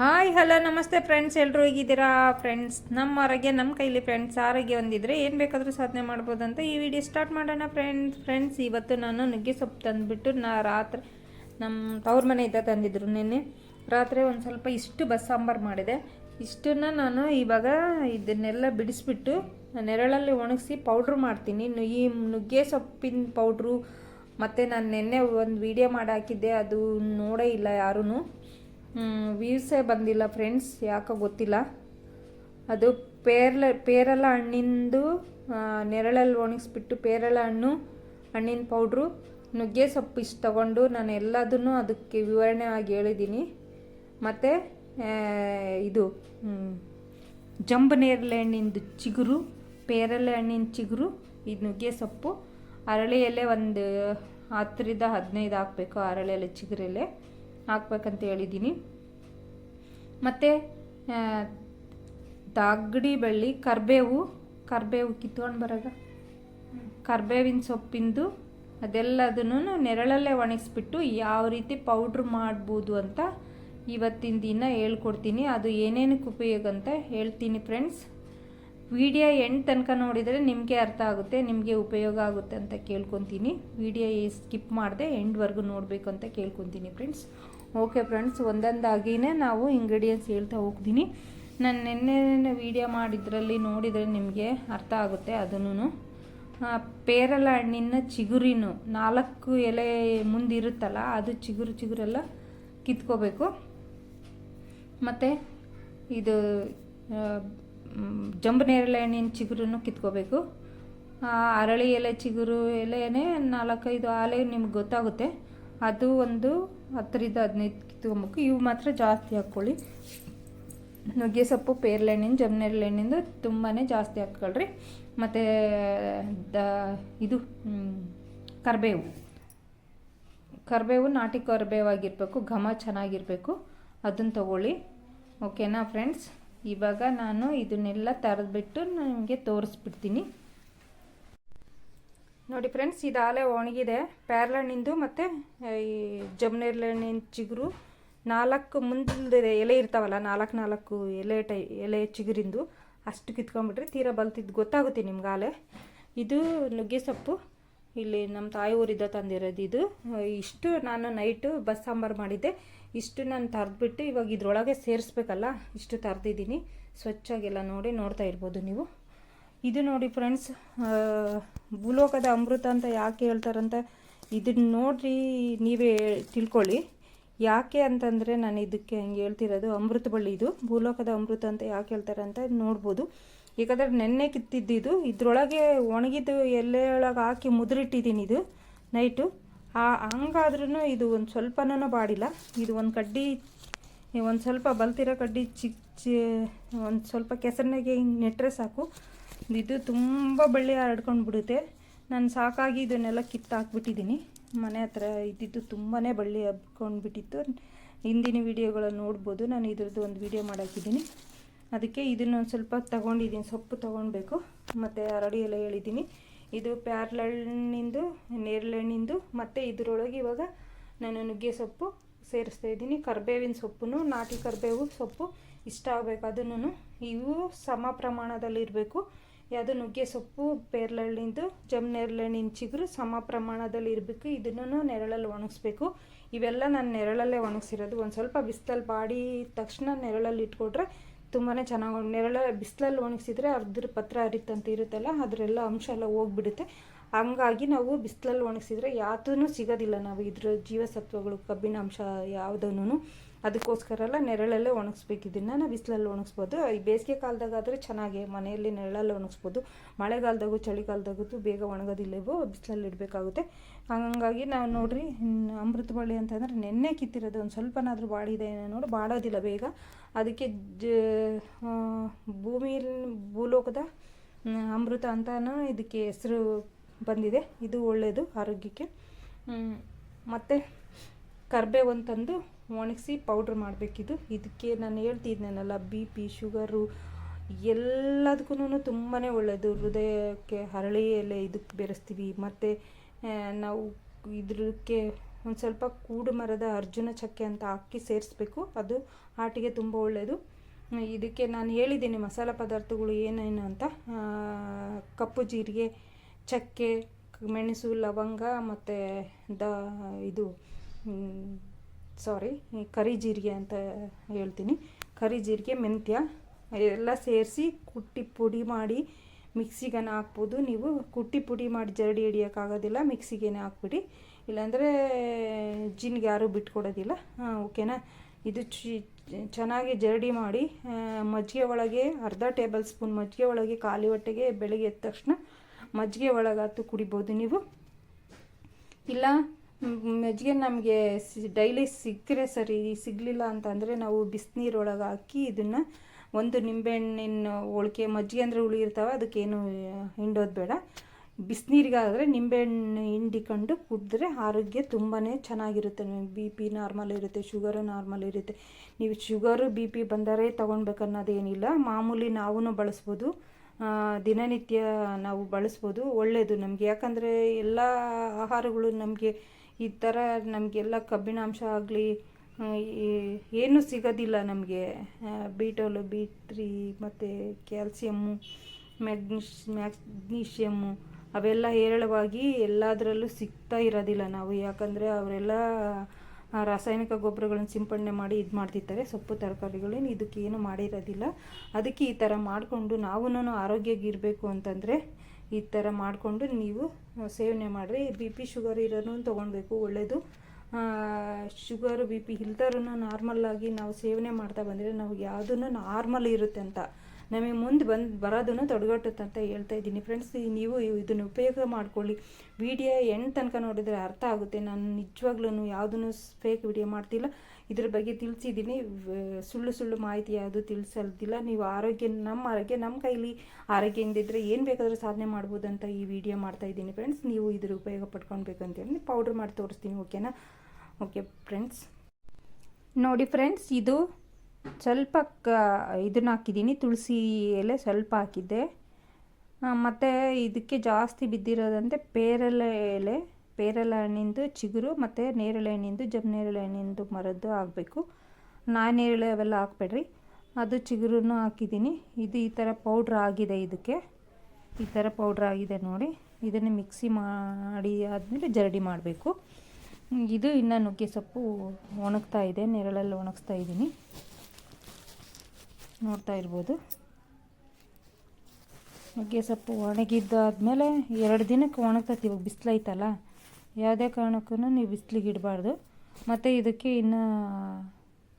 Hi hello ನಮಸ್ತೆ friends ಎಲ್ಲರೂ ಹೇಗಿದ್ದೀರಾ? ಫ್ರೆಂಡ್ಸ್ ನಮ್ಮ ಆರೋಗ್ಯ, ನಮ್ಮ ಕೈಲಿ ಫ್ರೆಂಡ್ಸ್ ಆರೋಗ್ಯ ಹೊಂದಿದ್ರೆ ಏನು ಬೇಕಾದರೂ ಸಾಧನೆ ಮಾಡ್ಬೋದು ಅಂತ ಈ ವಿಡಿಯೋ ಸ್ಟಾರ್ಟ್ ಮಾಡೋಣ ಫ್ರೆಂಡ್ಸ್ ಫ್ರೆಂಡ್ಸ್ ಇವತ್ತು ನಾನು ನುಗ್ಗೆ ಸೊಪ್ಪು ತಂದುಬಿಟ್ಟು ನಾ ರಾತ್ರಿ ನಮ್ಮ ತವ್ರ ಮನೆಯಿಂದ ತಂದಿದ್ರು ನಿನ್ನೆ. ರಾತ್ರಿ ಒಂದು ಸ್ವಲ್ಪ ಇಷ್ಟು ಬಸ್ ಸಾಂಬಾರು ಮಾಡಿದೆ. ಇಷ್ಟನ್ನ ನಾನು ಇವಾಗ ಇದನ್ನೆಲ್ಲ ಬಿಡಿಸ್ಬಿಟ್ಟು ನೆರಳಲ್ಲಿ ಒಣಗಿಸಿ ಪೌಡ್ರ್ ಮಾಡ್ತೀನಿ. ಈ ನುಗ್ಗೆ ಸೊಪ್ಪಿನ ಪೌಡ್ರು ಮತ್ತು ನಾನು ನಿನ್ನೆ ಒಂದು ವಿಡಿಯೋ ಮಾಡಿ ಹಾಕಿದ್ದೆ, ಅದು ನೋಡೇ ಇಲ್ಲ ಯಾರೂ ವ್ಯೂಸೇ ಬಂದಿಲ್ಲ ಫ್ರೆಂಡ್ಸ್ ಯಾಕೋ ಗೊತ್ತಿಲ್ಲ. ಅದು ಪೇರ್ಲ, ಪೇರಲ ಹಣ್ಣಿಂದು ನೆರಳಲ್ಲಿ ಒಣಗಿಸ್ಬಿಟ್ಟು ಪೇರಲ ಹಣ್ಣು, ಹಣ್ಣಿನ ಪೌಡ್ರು ನುಗ್ಗೆ ಸೊಪ್ಪು ಇಷ್ಟು ತಗೊಂಡು ನಾನು ಎಲ್ಲದನ್ನು ಅದಕ್ಕೆ ವಿವರಣೆ ಆಗಿ ಹೇಳಿದ್ದೀನಿ. ಮತ್ತು ಇದು ಜಂಬು ನೇರಳೆ ಹಣ್ಣಿಂದು ಚಿಗುರು ಪೇರಲೆ ಹಣ್ಣಿನ ಚಿಗುರು ಇದು ನುಗ್ಗೆ ಸೊಪ್ಪು ಅರಳಿ ಒಂದು ಹತ್ತರಿಂದ ಹದಿನೈದು ಹಾಕಬೇಕು ಅರಳಿ ಎಲೆ ಚಿಗುರೆಲೆ ಹಾಕ್ಬೇಕಂತ ಹೇಳಿದ್ದೀನಿ. ಮತ್ತು ದಾಗಡಿ ಬಳ್ಳಿ, ಕರ್ಬೇವು ಕರ್ಬೇವು ಕಿತ್ಕೊಂಡು ಬರೋದ? ಕರ್ಬೇವಿನ ಸೊಪ್ಪಿಂದು ಅದೆಲ್ಲದನ್ನು ನೆರಳಲ್ಲೇ ಒಣಗಿಸ್ಬಿಟ್ಟು ಯಾವ ರೀತಿ ಪೌಡ್ರ್ ಮಾಡ್ಬೋದು ಅಂತ ಇವತ್ತಿನ ದಿನ ಹೇಳ್ಕೊಡ್ತೀನಿ. ಅದು ಏನೇನಕ್ಕೆ ಉಪಯೋಗ ಅಂತ ಹೇಳ್ತೀನಿ ಫ್ರೆಂಡ್ಸ್. ವಿಡಿಯೋ ಎಂಡ್ ತನಕ ನೋಡಿದರೆ ನಿಮಗೆ ಅರ್ಥ ಆಗುತ್ತೆ, ನಿಮಗೆ ಉಪಯೋಗ ಆಗುತ್ತೆ ಅಂತ ಕೇಳ್ಕೊತೀನಿ. ವಿಡಿಯೋ ಸ್ಕಿಪ್ ಮಾಡಿದೆ ಎಂಡ್ವರೆಗೂ ನೋಡಬೇಕು ಅಂತ ಕೇಳ್ಕೊತೀನಿ ಫ್ರೆಂಡ್ಸ್. ಓಕೆ ಫ್ರೆಂಡ್ಸ್ ಒಂದೊಂದಾಗಿಯೇ ನಾವು ಇಂಗ್ರೀಡಿಯೆಂಟ್ಸ್ ಹೇಳ್ತಾ ಹೋಗ್ತೀನಿ. ನಾನು ನಿನ್ನೆ ವಿಡಿಯೋ ಮಾಡಿದ್ರಲ್ಲಿ ನೋಡಿದರೆ ನಿಮಗೆ ಅರ್ಥ ಆಗುತ್ತೆ ಅದನ್ನು ಪೇರಲ ಹಣ್ಣಿನ ಚಿಗುರಿನೂ, ನಾಲ್ಕು ಎಲೆ ಮುಂದಿರುತ್ತಲ್ಲ, ಅದು ಚಿಗುರು ಚಿಗುರೆಲ್ಲ ಕಿತ್ಕೋಬೇಕು. ಮತ್ತು ಇದು ಜಂಬ ನೇರಳೆ ಹಣ್ಣಿನ ಚಿಗುರನ್ನು ಕಿತ್ಕೋಬೇಕು. ಅರಳಿ ಎಲೆ ಚಿಗುರು ಎಲೆನೇ ನಾಲ್ಕೈದು ಆಲೆ ನಿಮ್ಗೆ ಗೊತ್ತಾಗುತ್ತೆ. ಅದು ಒಂದು ಹತ್ತರಿಂದ ಹದಿನೈದು ಕಿತ್ಕೊಬೇಕು ಇವು ಮಾತ್ರ ಜಾಸ್ತಿ ಹಾಕ್ಕೊಳ್ಳಿ. ನುಗ್ಗೆ ಸೊಪ್ಪು, ಪೇರ್ಲೆ ಹಣ್ಣಿನ ಜಮ್ನೇರಳೆ ಹಣ್ಣಿಂದು ತುಂಬಾ ಜಾಸ್ತಿ ಹಾಕ್ಕೊಳ್ರಿ. ಮತ್ತು, ದ, ಇದು ಕರಿಬೇವು. ಕರಿಬೇವು ನಾಟಿ ಕರಿಬೇವಾಗಿರಬೇಕು, ಘಮ ಚೆನ್ನಾಗಿರಬೇಕು. ಅದನ್ನು ತಗೊಳ್ಳಿ. ಓಕೆನಾ, ಫ್ರೆಂಡ್ಸ್? ಇವಾಗ ನಾನು ಇದನ್ನೆಲ್ಲ ತರದ್ಬಿಟ್ಟು ನಿಮಗೆ ತೋರಿಸ್ಬಿಡ್ತೀನಿ. ನೋಡಿ ಫ್ರೆಂಡ್ಸ್ ಇದು ಆಲೆ ಒಣಗಿದೆ. ಪ್ಯಾರ್ಲಣ್ಣಿಂದು ಮತ್ತು ಈ ಜಮ್ನೇರ್ಲೆಹಣ್ಣಿನ ಚಿಗುರು. ನಾಲ್ಕು ಮುಂದಿಲ್ದಿದೆ ಎಲೆ ಇರ್ತಾವಲ್ಲ, ನಾಲ್ಕು ನಾಲ್ಕು ಎಲೆ ಟೈ, ಎಲೆ ಚಿಗುರಿಂದು, ಅಷ್ಟು ಕಿತ್ಕೊಂಡ್ಬಿಟ್ರೆ ತೀರಾ ಬಲ್ತಿದ್ದು ಗೊತ್ತಾಗುತ್ತೆ ನಿಮ್ಗೆ ಆಲೆ ಇದು ನುಗ್ಗೆ ಸೊಪ್ಪು. ಇಲ್ಲಿ ನಮ್ಮ ತಾಯಿ ಊರಿದ್ದ ತಂದಿರೋದು ಇದು. ಇಷ್ಟು ನಾನು ನೈಟು ಬಸ್ ಸಾಂಬಾರು ಮಾಡಿದ್ದೆ. ಇಷ್ಟು ನಾನು ತರ್ದ್ಬಿಟ್ಟು ಇವಾಗ ಇದ್ರೊಳಗೆ ಸೇರಿಸ್ಬೇಕಲ್ಲ, ಇಷ್ಟು ತರ್ದಿದ್ದೀನಿ. ಸ್ವಚ್ಛಾಗೆಲ್ಲ ನೋಡಿ ನೋಡ್ತಾ ಇರ್ಬೋದು ನೀವು. ಇದು ನೋಡಿ ಫ್ರೆಂಡ್ಸ್ ಭೂಲೋಕದ ಅಮೃತ ಅಂತ ಯಾಕೆ ಹೇಳ್ತಾರಂತ? ಇದನ್ನ ನೋಡ್ರಿ, ನೀವೇ ತಿಳ್ಕೊಳ್ಳಿ. ಯಾಕೆ ಅಂತಂದರೆ ನಾನು ಇದಕ್ಕೆ ಹಂಗೆ ಹೇಳ್ತಿರೋದು, ಅಮೃತ ಬಳ್ಳಿ ಇದು. ಭೂಲೋಕದ ಅಮೃತ ಅಂತ ಯಾಕೆ ಹೇಳ್ತಾರೆ ಅಂತ ನೋಡ್ಬೋದು. ಯಾಕಂದರೆ ನೆನ್ನೆ ಕಿತ್ತಿದ್ದಿದ್ದು ಇದ್ರೊಳಗೆ ಒಣಗಿದ್ದು ಒಳಗೆ ಹಾಕಿ ಮುದ್ರಿಟ್ಟಿದ್ದೀನಿ ಇದು ನೈಟು ಆ ಹಂಗಾದ್ರೂ ಇದು ಒಂದು ಸ್ವಲ್ಪನೂ ಬಾಡಿಲ್ಲ. ಇದು ಒಂದು ಕಡ್ಡಿ, ಒಂದು ಸ್ವಲ್ಪ ಬಲ್ತಿರೋ ಕಡ್ಡಿ ಚಿಕ್ಕ ಚಿ, ಒಂದು ಸ್ವಲ್ಪ ಕೆಸರಿನಾಗೆ ಹಿಂಗೆ ನೆಟ್ಟರೆ ಸಾಕು. ಇದು ತುಂಬ ಬಳ್ಳಿ ಹರಡ್ಕೊಂಡು ಬಿಡುತ್ತೆ ನಾನು ಸಾಕಾಗಿ ಇದನ್ನೆಲ್ಲ ಕಿತ್ತು ಹಾಕ್ಬಿಟ್ಟಿದ್ದೀನಿ ಮನೆ ಹತ್ರ ಇದ್ದಿದ್ದು ತುಂಬಾ ಬಳ್ಳಿ ಹಬ್ಕೊಂಡು ಬಿಟ್ಟಿತ್ತು ಹಿಂದಿನ ವಿಡಿಯೋಗಳನ್ನು ನೋಡ್ಬೋದು. ನಾನು ಇದ್ರದ್ದು ಒಂದು ವೀಡಿಯೋ ಮಾಡಾಕಿದ್ದೀನಿ. ಅದಕ್ಕೆ ಇದನ್ನು ಸ್ವಲ್ಪ ತಗೊಂಡಿದ್ದೀನಿ. ಸೊಪ್ಪು ತೊಗೊಳ್ಬೇಕು ಮತ್ತು ಅರಳಿ ಎಲ್ಲ ಹೇಳಿದ್ದೀನಿ. ಇದು ಪ್ಯಾರ್ಲಹಣ್ಣಿಂದು ನೇರಳೆಹಣ್ಣಿಂದು ಮತ್ತು ಇದರೊಳಗೆ ಇವಾಗ ನಾನು ನುಗ್ಗೆ ಸೊಪ್ಪು ಸೇರಿಸ್ತಾ ಇದ್ದೀನಿ. ಕರ್ಬೇವಿನ ಸೊಪ್ಪು ನಾಟಿ ಕರಿಬೇವು ಸೊಪ್ಪು ಇಷ್ಟ ಆಗಬೇಕು. ಅದನ್ನು ಇವು ಸಮ ಪ್ರಮಾಣದಲ್ಲಿ ಇರಬೇಕು ಯಾವುದು ನುಗ್ಗೆ ಸೊಪ್ಪು ಪೇರ್ಲಹಣ್ಣಿಂದು ಜಮ್ ನೇರಳೆಹಣ್ಣಿನ ಚಿಗುರು, ಸಮ ಪ್ರಮಾಣದಲ್ಲಿ ಇರಬೇಕು. ಇದನ್ನು ನೆರಳಲ್ಲಿ ಒಣಗಿಸ್ಬೇಕು. ಇವೆಲ್ಲ ನಾನು ನೆರಳಲ್ಲೇ ಒಣಗಿಸಿರೋದು. ಒಂದು ಸ್ವಲ್ಪ ಬಿಸಿಲಲ್ಲಿ ಬಾಡಿ ತಕ್ಷಣ ನೆರಳಲ್ಲಿ ಇಟ್ಕೊಟ್ರೆ ತುಂಬಾ ಚೆನ್ನಾಗಿ ನೆರಳ ಬಿಸಿಲಲ್ಲಿ ಒಣಗಿಸಿದ್ರೆ ಅದ್ರ ಪತ್ರ ಅರಿತಂತ ಇರುತ್ತಲ್ಲ, ಅದರೆಲ್ಲ ಅಂಶ ಎಲ್ಲ ಹೋಗ್ಬಿಡುತ್ತೆ. ಹಂಗಾಗಿ ನಾವು ಬಿಸಿಲಲ್ಲಿ ಒಣಗಿಸಿದ್ರೆ ಯಾವುದೂ ಸಿಗೋದಿಲ್ಲ. ನಾವು ಇದ್ರ ಜೀವಸತ್ವಗಳು ಕಬ್ಬಿನ ಅಂಶ ಯಾವುದೂ ಅದಕ್ಕೋಸ್ಕರ ಎಲ್ಲ ನೆರಳಲ್ಲೇ ಒಣಗಿಸ್ಬೇಕು. ಇದನ್ನು ನಾವು ಬಿಸಿಲಲ್ಲಿ ಒಣಗಿಸ್ಬೋದು. ಈ ಬೇಸಿಗೆ ಕಾಲದಾಗಾದರೆ ಚೆನ್ನಾಗಿ ಮನೆಯಲ್ಲಿ ನೆರಳಲ್ಲಿ ಒಣಗಿಸ್ಬೋದು. ಮಳೆಗಾಲದಾಗೂ ಚಳಿಗಾಲದಾಗೂ ಬೇಗ ಒಣಗೋದಿಲ್ಲ ಇವು ಬಿಸಿಲಲ್ಲಿ ಇಡಬೇಕಾಗುತ್ತೆ. ಹಂಗಾಗಿ ನಾವು ನೋಡಿರಿ ಅಮೃತ ಬಳ್ಳಿ ಅಂತಂದರೆ ನೆನ್ನೆ ಕಿತ್ತಿರೋದು. ಒಂದು ಸ್ವಲ್ಪನಾದರೂ ಬಾಡಿದೆ ನೋಡಿ, ಬಾಡೋದಿಲ್ಲ ಬೇಗ. ಅದಕ್ಕೆ ಜ ಭೂಮಿ ಭೂಲೋಕದ ಅಮೃತ ಅಂತಲೂ ಇದಕ್ಕೆ ಹೆಸರು ಬಂದಿದೆ. ಇದು ಒಳ್ಳೆಯದು ಆರೋಗ್ಯಕ್ಕೆ. ಮತ್ತು ಕರ್ಬೇವು ಅಂತಂದು ಒಣಗಿಸಿ ಪೌಡ್ರ್ ಮಾಡಬೇಕಿದು. ಇದಕ್ಕೆ ನಾನು ಹೇಳ್ತಿದ್ನಲ್ಲ ಬಿ ಪಿ ಶುಗರು ಎಲ್ಲದಕ್ಕೂ ತುಂಬಾ ಒಳ್ಳೆಯದು ಹೃದಯಕ್ಕೆ ಹರಳಿ ಎಲೆ ಇದಕ್ಕೆ ಬೆರೆಸ್ತೀವಿ. ಮತ್ತು ನಾವು ಇದಕ್ಕೆ ಒಂದು ಸ್ವಲ್ಪ ಕೂಡು ಮರದ ಅರ್ಜುನ ಚಕ್ಕೆ ಅಂತ ಹಾಕಿ ಸೇರಿಸ್ಬೇಕು. ಅದು ಹಾರ್ಟಿಗೆ ತುಂಬ ಒಳ್ಳೆಯದು ಇದಕ್ಕೆ ನಾನು ಹೇಳಿದ್ದೀನಿ ಮಸಾಲೆ ಪದಾರ್ಥಗಳು ಏನೇನು ಅಂತ. ಕಪ್ಪು ಜೀರಿಗೆ, ಚಕ್ಕೆ, ಮೆಣಸು, ಲವಂಗ ಮತ್ತು ದ, ಇದು ಸಾರಿ ಕರಿ ಜೀರಿಗೆ ಅಂತ ಹೇಳ್ತೀನಿ. ಕರಿ ಜೀರಿಗೆ, ಮೆಂತ್ಯ ಎಲ್ಲ ಸೇರಿಸಿ ಕುಟ್ಟಿ ಪುಡಿ ಮಾಡಿ ಮಿಕ್ಸಿಗನ ಹಾಕ್ಬೋದು. ನೀವು ಕುಟ್ಟಿ ಪುಡಿ ಮಾಡಿ ಜರಡಿ ಹಿಡಿಯೋಕ್ಕಾಗೋದಿಲ್ಲ, ಮಿಕ್ಸಿಗೇನೆ ಹಾಕ್ಬಿಡಿ. ಇಲ್ಲಾಂದರೆ ಜಿನ್ಗೆ ಯಾರೂ ಬಿಟ್ಕೊಡೋದಿಲ್ಲ. ಹಾಂ, ಓಕೆನಾ? ಇದು ಚೆನ್ನಾಗಿ ಜರಡಿ ಮಾಡಿ ಮಜ್ಜಿಗೆ ಒಳಗೆ ಅರ್ಧ ಟೇಬಲ್ ಸ್ಪೂನ್ ಮಜ್ಜಿಗೆ ಒಳಗೆ ಖಾಲಿ ಹೊಟ್ಟೆಗೆ ಬೆಳಗ್ಗೆ ಎದ್ದ ತಕ್ಷಣ ಮಜ್ಜಿಗೆ ಒಳಗಾತು ಕುಡಿಬೋದು ನೀವು. ಇಲ್ಲ ಮಜ್ಜಿಗೆ ನಮಗೆ ಡೈಲಿ ಸಿಕ್ಕರೆ ಸರಿ ಸಿಗಲಿಲ್ಲ ಅಂತಂದರೆ ನಾವು ಬಿಸಿನೀರೊಳಗೆ ಹಾಕಿ ಇದನ್ನು ಒಂದು ನಿಂಬೆಹಣ್ಣಿನ ಹೋಳಿಗೆ ಮಜ್ಜಿಗೆ ಅಂದರೆ ಹುಳಿ ಇರ್ತಾವೆ, ಅದಕ್ಕೇನು ಹಿಂಡೋದು ಬೇಡ. ಬಿಸಿನೀರಿಗಾದರೆ ನಿಂಬೆಹಣ್ಣು ಹಿಂಡಿಕೊಂಡು ಕುಡಿದ್ರೆ ಆರೋಗ್ಯ ತುಂಬಾ ಚೆನ್ನಾಗಿರುತ್ತೆ. ಬಿ ಪಿ ನಾರ್ಮಲ್ ಇರುತ್ತೆ, ಶುಗರು ನಾರ್ಮಲ್ ಇರುತ್ತೆ. ನೀವು ಶುಗರು, ಬಿ ಪಿ ಬಂದರೆ ತೊಗೊಳ್ಬೇಕನ್ನೋದೇನಿಲ್ಲ ಮಾಮೂಲಿ ನಾವೂ ಬಳಸ್ಬೋದು. ದಿನನಿತ್ಯ ನಾವು ಬಳಸ್ಬೋದು. ಒಳ್ಳೆಯದು ನಮಗೆ. ಯಾಕಂದರೆ ಎಲ್ಲ ಆಹಾರಗಳು ನಮಗೆ ಈ ಥರ ನಮಗೆಲ್ಲ ಕಬ್ಬಿಣಾಂಶ ಆಗಲಿ ಏನು ಸಿಗೋದಿಲ್ಲ ನಮಗೆ. ಬೀಟೋಲು ಬಿ ತ್ರೀ ಮತ್ತು ಕ್ಯಾಲ್ಸಿಯಮ್ಮು ಮ್ಯಾಗ್ನಿಶ್ ಮ್ಯಾಗ್ನೀಷಿಯಮ್ಮು ಅವೆಲ್ಲ ಹೇರಳವಾಗಿ ಎಲ್ಲದರಲ್ಲೂ ಸಿಗ್ತಾ ಇರೋದಿಲ್ಲ ನಾವು. ಯಾಕಂದರೆ ಅವರೆಲ್ಲ ರಾಸಾಯನಿಕ ಗೊಬ್ಬರಗಳನ್ನು ಸಿಂಪಡಣೆ ಮಾಡಿ ಇದು ಮಾಡ್ತಿರ್ತಾರೆ. ಸೊಪ್ಪು, ತರಕಾರಿಗಳೇನು ಇದಕ್ಕೆ ಏನು ಮಾಡಿರೋದಿಲ್ಲ. ಅದಕ್ಕೆ ಈ ಥರ ಮಾಡಿಕೊಂಡು ನಾವೂ ಆರೋಗ್ಯವಾಗಿರಬೇಕು ಅಂತಂದರೆ ಈ ಥರ ಮಾಡಿಕೊಂಡು ನೀವು ಸೇವನೆ ಮಾಡಿರಿ. ಬಿ ಪಿ ಶುಗರ್ ಇರೋನು ತೊಗೊಳ್ಬೇಕು ಒಳ್ಳೆಯದು ಶುಗರು ಬಿ ಪಿ ಇಲ್ದರೂ ನಾರ್ಮಲ್ಲಾಗಿ ನಾವು ಸೇವನೆ ಮಾಡ್ತಾ ಬಂದರೆ ನಾವು ಯಾವುದನ್ನು ನಾರ್ಮಲ್ ಇರುತ್ತೆ ಅಂತ. ನಮಗೆ ಮುಂದೆ ಬಂದು ಬರೋದನ್ನು ತೊಡಗಟ್ಟುತ್ತೆ ಅಂತ ಹೇಳ್ತಾ ಇದ್ದೀನಿ. ಫ್ರೆಂಡ್ಸ್ ನೀವು ಇದನ್ನು ಉಪಯೋಗ ಮಾಡ್ಕೊಳ್ಳಿ. ವಿಡಿಯೋ ಎಂಡ್ ತನಕ ನೋಡಿದರೆ ಅರ್ಥ ಆಗುತ್ತೆ. ನಾನು ನಿಜವಾಗ್ಲೂ ಯಾವುದನ್ನು ಫೇಕ್ ವಿಡಿಯೋ ಮಾಡ್ತಿಲ್ಲ. ಇದ್ರ ಬಗ್ಗೆ ತಿಳಿಸಿದ್ದೀನಿ. ಸುಳ್ಳು ಸುಳ್ಳು ಮಾಹಿತಿ ಯಾವುದು ತಿಳಿಸಲ್ದಿಲ್ಲ. ನೀವು ಆರೋಗ್ಯ, ನಮ್ಮ ಆರೋಗ್ಯ, ನಮ್ಮ ಕೈಲಿ ಆರೋಗ್ಯ ಇದ್ದರೆ ಏನು ಬೇಕಾದರೂ ಸಾಧನೆ ಮಾಡ್ಬೋದು ಅಂತ ಈ ವಿಡಿಯೋ ಮಾಡ್ತಾ ಇದ್ದೀನಿ ಫ್ರೆಂಡ್ಸ್ ನೀವು ಇದ್ರ ಉಪಯೋಗ ಪಡ್ಕೊಳ್ಬೇಕು ಅಂತೇಳಿ ಪೌಡ್ರ್ ಮಾಡಿ ತೋರಿಸ್ತೀನಿ ಓಕೆನಾ ಓಕೆ ಫ್ರೆಂಡ್ಸ್ ನೋಡಿ ಫ್ರೆಂಡ್ಸ್ ಇದು ಸ್ವಲ್ಪ ಕ, ಇದನ್ನ ಹಾಕಿದ್ದೀನಿ. ತುಳಸಿ ಎಲೆ ಸ್ವಲ್ಪ ಹಾಕಿದ್ದೆ. ಮತ್ತು ಇದಕ್ಕೆ ಜಾಸ್ತಿ ಬಿದ್ದಿರೋದಂತೆ ಪೇರಲೆ ಎಲೆ. ಪೇರಲೆ ಹಣ್ಣಿಂದು ಚಿಗುರು ಮತ್ತು ನೇರಳೆ ಹಣ್ಣಿಂದು ಜಮ್ನೇರಳೆ ಹಣ್ಣಿಂದು ಮರದ್ದು ಆಗಬೇಕು ನಾನೇರಳೆ ಅವೆಲ್ಲ ಹಾಕ್ಬೇಡ್ರಿ. ಅದು ಚಿಗುರೂ ಹಾಕಿದ್ದೀನಿ. ಇದು ಈ ಥರ ಪೌಡ್ರ್ ಆಗಿದೆ ಇದಕ್ಕೆ. ಈ ಥರ ಪೌಡ್ರ್ ಆಗಿದೆ ನೋಡಿ. ಇದನ್ನು ಮಿಕ್ಸಿ ಮಾಡಿ ಆದಮೇಲೆ ಜರಡಿ ಮಾಡಬೇಕು. ಇದು ಇನ್ನು ನುಗ್ಗೆ ಸೊಪ್ಪು ಒಣಗ್ತಾ ಇದೆ. ನೆರಳಲ್ಲಿ ಒಣಗಿಸ್ತಾ ಇದ್ದೀನಿ. ನೋಡ್ತಾ ಇರ್ಬೋದು. ನುಗ್ಗೆ ಸೊಪ್ಪು ಒಣಗಿದ್ದಾದಮೇಲೆ ಎರಡು ದಿನಕ್ಕೆ ಒಣಗ್ತೈತಿ. ಇವಾಗ ಬಿಸಿಲೈತಲ್ಲ ಯಾವುದೇ ಕಾರಣಕ್ಕೂ ನೀವು ಬಿಸಿಲಿಗೆ ಇಡಬಾರ್ದು. ಮತ್ತು ಇದಕ್ಕೆ ಇನ್ನು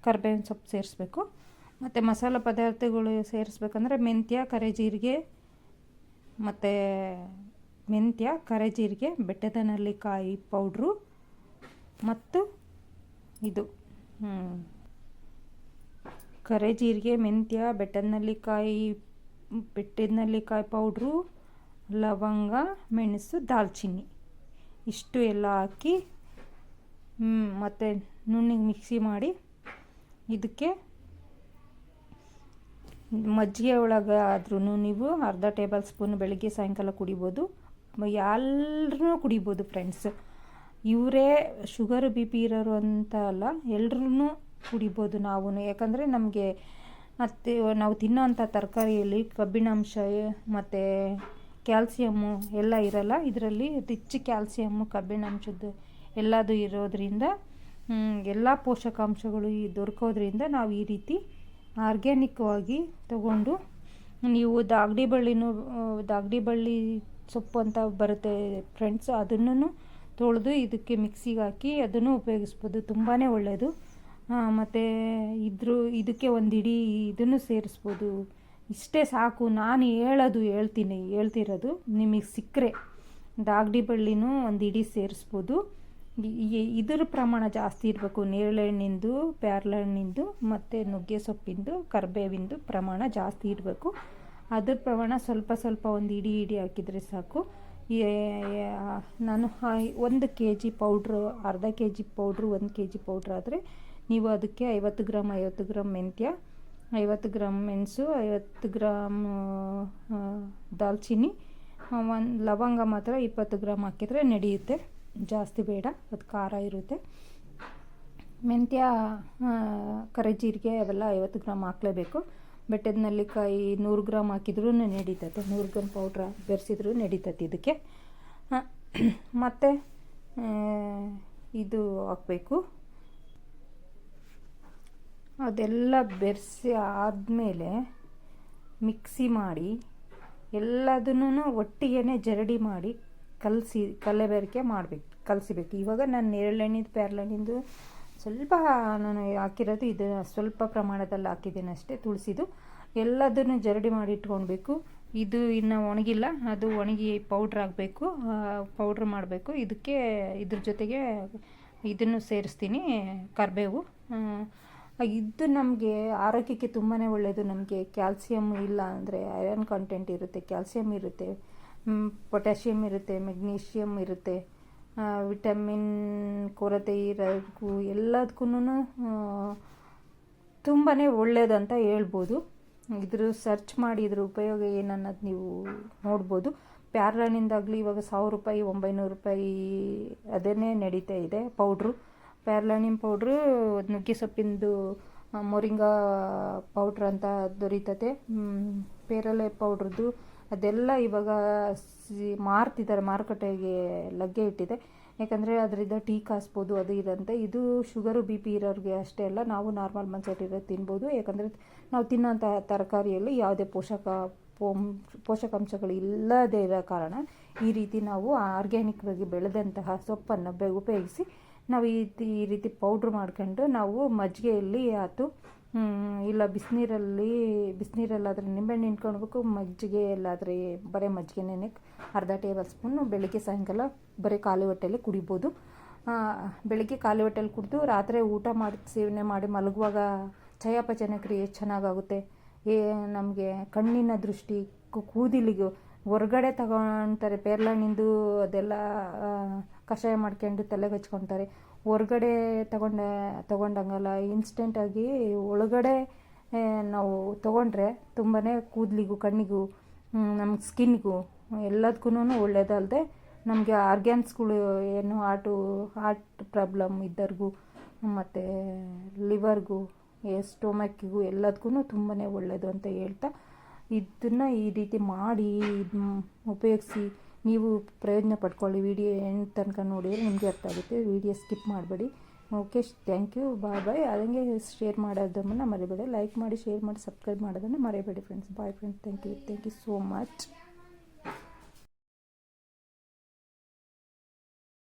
ಕರ್ಬೇವಿನ ಸೊಪ್ಪು ಸೇರಿಸ್ಬೇಕು. ಮತ್ತು ಮಸಾಲೆ ಪದಾರ್ಥಗಳು ಸೇರಿಸ್ಬೇಕಂದ್ರೆ ಮೆಂತ್ಯ, ಕರೆ ಜೀರಿಗೆ, ಮತ್ತು ಮೆಂತ್ಯ, ಕರೆ ಜೀರಿಗೆ ಬೆಟ್ಟದ ನಲ್ಲಿಕಾಯಿ ಪೌಡ್ರು ಮತ್ತು ಇದು ಕರೆ ಜೀರಿಗೆ, ಮೆಂತ್ಯ ಬೆಟ್ಟದ ನಲ್ಲಿಕಾಯಿ ಬೆಟ್ಟದ ನಲ್ಲಿಕಾಯಿ ಪೌಡ್ರು, ಲವಂಗ, ಮೆಣಸು, ದಾಲ್ಚಿನ್ನಿ. ಇಷ್ಟು ಎಲ್ಲ ಹಾಕಿ ಮತ್ತು ನುಣ್ಣಿಗೆ ಮಿಕ್ಸಿ ಮಾಡಿ ಇದಕ್ಕೆ ಮಜ್ಜಿಗೆ ಒಳಗೆ ಆದ್ರೂ ನೀವು ಅರ್ಧ ಟೇಬಲ್ ಸ್ಪೂನ್ ಬೆಳಿಗ್ಗೆ ಸಾಯಂಕಾಲ ಕುಡಿಬೋದು. ಎಲ್ಲರೂ ಕುಡಿಬೋದು ಫ್ರೆಂಡ್ಸ್ ಇವರೇ ಶುಗರ್ ಬಿ ಪಿ ಇರೋರು ಅಂತ ಅಲ್ಲ ಎಲ್ರೂ ಕುಡಿಬೋದು ನಾವು ಯಾಕಂದರೆ ನಮಗೆ ಮತ್ತು ನಾವು ತಿನ್ನೋವಂಥ ತರಕಾರಿಯಲ್ಲಿ ಕಬ್ಬಿಣಾಂಶ, ಮತ್ತು ಕ್ಯಾಲ್ಸಿಯಮ್ಮು ಎಲ್ಲ ಇರಲ್ಲ. ಇದರಲ್ಲಿ ರಿಚ್ ಕ್ಯಾಲ್ಸಿಯಮ್ಮು ಕಬ್ಬಿಣಾಂಶದ್ದು ಎಲ್ಲದು ಇರೋದರಿಂದ ಎಲ್ಲ ಪೋಷಕಾಂಶಗಳು ಈ ದೊರಕೋದ್ರಿಂದ ನಾವು ಈ ರೀತಿ ಆರ್ಗ್ಯಾನಿಕ್ವಾಗಿ ತಗೊಂಡು ನೀವು ದಾಗಡಿ ಬಳ್ಳಿನೂ ದಾಗಡಿ ಬಳ್ಳಿ ಸೊಪ್ಪು ಅಂತ ಬರುತ್ತೆ ಫ್ರೆಂಡ್ಸ್ ಅದನ್ನು ತೊಳೆದು ಇದಕ್ಕೆ ಮಿಕ್ಸಿಗೆ ಹಾಕಿ ಅದನ್ನು ಉಪಯೋಗಿಸ್ಬೋದು. ತುಂಬಾ ಒಳ್ಳೆಯದು ಮತ್ತು ಇದ್ರ, ಇದಕ್ಕೆ ಒಂದು ಇಡೀ ಇದನ್ನು ಸೇರಿಸ್ಬೋದು. ಇಷ್ಟೇ ಸಾಕು, ನಾನು ಹೇಳೋದು ಹೇಳ್ತೀನಿ, ಹೇಳ್ತಿರೋದು ನಿಮಗೆ ಸಿಕ್ಕರೆ. ದಾಗಡಿ ಬಳ್ಳಿನೂ ಒಂದು ಇಡೀ ಸೇರಿಸ್ಬೋದು. ಇದರ ಪ್ರಮಾಣ ಜಾಸ್ತಿ ಇರಬೇಕು ನೇರಳೆ ಹಣ್ಣಿಂದು ಪ್ಯಾರ್ಲೆ ಹಣ್ಣಿಂದು ಮತ್ತು ನುಗ್ಗೆ ಸೊಪ್ಪಿಂದು, ಕರ್ಬೇವಿಂದು ಪ್ರಮಾಣ ಜಾಸ್ತಿ ಇರಬೇಕು. ಅದ್ರ ಪ್ರಮಾಣ ಸ್ವಲ್ಪ ಸ್ವಲ್ಪ ಒಂದು ಇಡೀ ಇಡಿ ಹಾಕಿದರೆ ಸಾಕು. ನಾನು ಒಂದು ಕೆ ಜಿ ಪೌಡ್ರು, ಅರ್ಧ ಕೆ ಜಿ ಪೌಡ್ರು, ಒಂದು ಕೆ ಜಿ ಪೌಡ್ರ್ ಆದರೆ ನೀವು ಅದಕ್ಕೆ ಐವತ್ತು ಗ್ರಾಮ್ ಐವತ್ತು ಗ್ರಾಮ್ ಮೆಂತ್ಯ ಐವತ್ತು ಗ್ರಾಮ್ ಮೆಣಸು, ಐವತ್ತು ಗ್ರಾಮ್ ದಾಲ್ಚಿನ್ನಿ ಒಂದು ಲವಂಗ ಮಾತ್ರ ಇಪ್ಪತ್ತು ಗ್ರಾಮ್ ಹಾಕಿದರೆ ನಡೆಯುತ್ತೆ. ಜಾಸ್ತಿ ಬೇಡ, ಅದು ಖಾರ ಇರುತ್ತೆ. ಮೆಂತ್ಯ ಕರೆ ಜೀರಿಗೆ ಅವೆಲ್ಲ ಐವತ್ತು ಗ್ರಾಮ್ ಹಾಕಲೇಬೇಕು. ಬೆಟ್ಟದ ನೆಲ್ಲಿಕಾಯಿ ನೂರು ಗ್ರಾಮ್ ಹಾಕಿದ್ರೂ ನಡೀತದೆ ನೂರು ಗ್ರಾಮ್ ಪೌಡ್ರ್ ಬೆರೆಸಿದ್ರು ನಡೀತತ್ತೆ ಇದಕ್ಕೆ. ಮತ್ತು ಇದು ಹಾಕಬೇಕು. ಅದೆಲ್ಲ ಬೆರೆಸಿ ಆದಮೇಲೆ ಮಿಕ್ಸಿ ಮಾಡಿ ಎಲ್ಲದನ್ನೂ ಒಟ್ಟಿಗೆ ಜರಡಿ ಮಾಡಿ ಕಲಸಿ ಕಲೆಬೆರಕೆ ಮಾಡಬೇಕು, ಕಲಸಿಬೇಕು. ಇವಾಗ ನಾನು ನೇರಳೆಣ್ಣಿದ್ದು ಪೇರಳೆಣ್ಣಿಂದು ಸ್ವಲ್ಪ ನಾನು ಹಾಕಿರೋದು ಇದು ಸ್ವಲ್ಪ ಪ್ರಮಾಣದಲ್ಲಿ ಹಾಕಿದ್ದೀನಿ ಅಷ್ಟೇ ತುಳಸಿದು ಎಲ್ಲದನ್ನು ಜರಡಿ ಮಾಡಿ ಇಟ್ಕೊಳ್ಬೇಕು. ಇದು ಇನ್ನು ಒಣಗಿಲ್ಲ, ಅದು ಒಣಗಿ ಪೌಡ್ರ್ ಆಗಬೇಕು ಪೌಡ್ರ್ ಮಾಡಬೇಕು. ಇದಕ್ಕೆ ಇದ್ರ ಜೊತೆಗೆ ಇದನ್ನು ಸೇರಿಸ್ತೀನಿ, ಕರಿಬೇವು. ಇದು ನಮಗೆ ಆರೋಗ್ಯಕ್ಕೆ ತುಂಬಾ ಒಳ್ಳೆಯದು ನಮಗೆ ಕ್ಯಾಲ್ಸಿಯಮ್ ಇಲ್ಲ ಅಂದರೆ ಐರನ್ ಕಂಟೆಂಟ್ ಇರುತ್ತೆ ಕ್ಯಾಲ್ಸಿಯಮ್ ಇರುತ್ತೆ ಪೊಟ್ಯಾಷಿಯಮ್ ಇರುತ್ತೆ ಮೆಗ್ನೀಷಿಯಮ್ ಇರುತ್ತೆ ವಿಟಮಿನ್, ಕೊರತೆ ಇರೋಕ್ಕೂ ಎಲ್ಲದಕ್ಕೂ ತುಂಬಾ ಒಳ್ಳೆಯದಂತ ಹೇಳ್ಬೋದು. ಇದ್ರ ಸರ್ಚ್ ಮಾಡಿ ಇದ್ರ ಉಪಯೋಗ ಏನನ್ನೋದು ನೀವು ನೋಡ್ಬೋದು. ಪ್ಯಾರ್ಲನಿಂದಾಗಲಿ ಇವಾಗ ಸಾವಿರ ರೂಪಾಯಿ, ಒಂಬೈನೂರು ರೂಪಾಯಿ ಅದನ್ನೇ ನಡೀತಾ ಇದೆ ಪೌಡ್ರು. ಪ್ಯಾರ್ಲನಿನ್ ಪೌಡ್ರು ನುಗ್ಗೆ ಸೊಪ್ಪಿಂದು ಮೊರಿಂಗಾ ಪೌಡ್ರ್ ಅಂತ ದೊರೀತದೆ ಪೇರಲೆ ಪೌಡ್ರದ್ದು ಅದೆಲ್ಲ ಇವಾಗ ಸಿ ಮಾರ್ತಿದ್ದಾರೆ ಮಾರುಕಟ್ಟೆಗೆ ಲಗ್ಗೆ ಇಟ್ಟಿದೆ. ಯಾಕಂದರೆ ಅದರಿಂದ ಟೀ ಕಾಸ್ಬೋದು, ಅದು ಇದಂತೆ. ಇದು ಶುಗರು, ಬಿ ಪಿ ಇರೋರಿಗೆ ಅಷ್ಟೇ ಅಲ್ಲ, ನಾವು ನಾರ್ಮಲ್ ಮನ್ಸಟ್ಟಿರೋದು ತಿನ್ಬೋದು. ಯಾಕಂದರೆ ನಾವು ತಿನ್ನೋಂಥ ತರಕಾರಿಯಲ್ಲಿ ಯಾವುದೇ ಪೋಷಕ ಪೋಷಕಾಂಶಗಳು ಇಲ್ಲದೇ ಇರೋ ಕಾರಣ ಈ ರೀತಿ ನಾವು ಆರ್ಗ್ಯಾನಿಕ್ ಆಗಿ ಬೆಳೆದಂತಹ ಸೊಪ್ಪನ್ನು ಬೆ ಉಪಯೋಗಿಸಿ ನಾವು ಈ ರೀತಿ ಈ ರೀತಿ ಪೌಡ್ರ್ ಮಾಡ್ಕೊಂಡು ನಾವು ಮಜ್ಜಿಗೆಯಲ್ಲಿ ಆತು ಇಲ್ಲ ಬಿಸಿನೀರಲ್ಲಿ, ಬಿಸಿನೀರಲ್ಲಾದರೆ ನಿಂಬೆಹಣ್ಣು ಹಿಂಡ್ಕೊಳ್ಬೇಕು ಮಜ್ಜಿಗೆಯಲ್ಲಾದರೆ ಬರೀ ಮಜ್ಜಿಗೆ ಮಜ್ಜಿಗೆನೇ ಅರ್ಧ ಟೇಬಲ್ ಸ್ಪೂನು ಬೆಳಗ್ಗೆ ಸಾಯಂಕಾಲ ಬರೀ ಖಾಲಿ ಹೊಟ್ಟೆಯಲ್ಲಿ ಕುಡಿಬೋದು. ಬೆಳಗ್ಗೆ ಖಾಲಿ ಹೊಟ್ಟೆಯಲ್ಲಿ ಕುಡಿದು ರಾತ್ರಿ ಊಟ ಮಾಡಿ, ಸೇವನೆ ಮಾಡಿ ಮಲಗುವಾಗ ಚಯಾಪಚಯ ಕ್ರಿಯೆ ಚೆನ್ನಾಗಾಗುತ್ತೆ. ಏ, ನಮಗೆ ಕಣ್ಣಿನ ದೃಷ್ಟಿ ಕೂದಲಿಗೂ ಹೊರ್ಗಡೆ ತಗೊಳ್ತಾರೆ ಪೇರ್ಲಣ್ಣಿಂದು ಅದೆಲ್ಲ ಕಷಾಯ ಮಾಡ್ಕೊಂಡು ತಲೆಗೆ ಹಚ್ಕೊತಾರೆ. ಹೊರಗಡೆ ತಗೊಂಡ, ತಗೊಂಡಂಗಲ್ಲ ಇನ್ಸ್ಟೆಂಟಾಗಿ ಒಳಗಡೆ ನಾವು ತೊಗೊಂಡ್ರೆ ತುಂಬಾ ಕೂದಲಿಗೂ, ಕಣ್ಣಿಗೂ ನಮ್ಮ ಸ್ಕಿನ್ಗೂ ಎಲ್ಲದಕ್ಕೂ ಒಳ್ಳೆಯದಲ್ಲದೆ ನಮಗೆ ಆರ್ಗ್ಯಾನ್ಸ್ಗಳು ಏನು ಹಾರ್ಟು ಹಾರ್ಟ್ ಪ್ರಾಬ್ಲಮ್ ಇದ್ದವ್ರಿಗೂ, ಮತ್ತು ಲಿವರ್ಗೂ ಸ್ಟೊಮಕ್ಕಿಗೂ ಎಲ್ಲದಕ್ಕೂ ತುಂಬಾ ಒಳ್ಳೆಯದು ಅಂತ ಹೇಳ್ತಾ ಇದನ್ನು ಈ ರೀತಿ ಮಾಡಿ ಇದು ಉಪಯೋಗಿಸಿ ನೀವು ಪ್ರಯೋಜನ ಪಡ್ಕೊಳ್ಳಿ. ವಿಡಿಯೋ ಎಂಡ್ ತನಕ ನೋಡಿದರೆ ನಿಮಗೆ ಅರ್ಥ ಆಗುತ್ತೆ. ವಿಡಿಯೋ ಸ್ಕಿಪ್ ಮಾಡಬೇಡಿ. Okay thank you bye bye ಅದಂಗೆ ಶೇರ್ ಮಾಡೋದನ್ನು ಮರಿಬೇಡಿ. ಲೈಕ್ ಮಾಡಿ ಶೇರ್ ಮಾಡಿ ಸಬ್ಸ್ಕ್ರೈಬ್ ಮಾಡೋದನ್ನು ಮರಿಬೇಡಿ friends bye friends thank you thank you so much